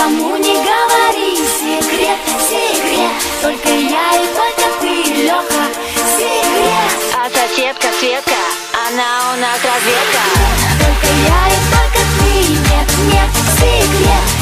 никому не говори. Секрет, секрет, только я и только ты, Леха Секрет. А соседка Светка, она у нас разведка. Только я и только ты Нет, нет, секрет.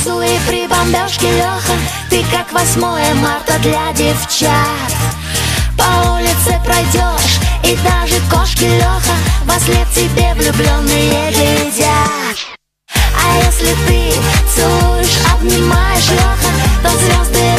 носу и при бомбежке Леха Ты как 8 марта для девчат. По улице пройдешь и даже кошки Леха Во след тебе влюбленные глядят. А если ты целуешь, обнимаешь Леха То звезды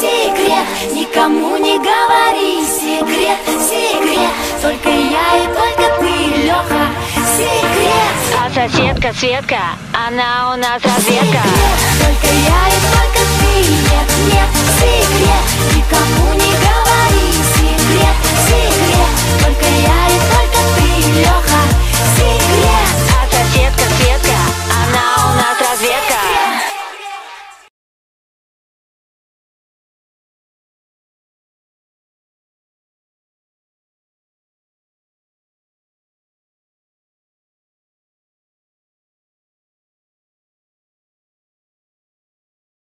секрет Никому не говори секрет, секрет Только я и только ты, Леха, секрет А соседка Светка, она у нас разведка секрет.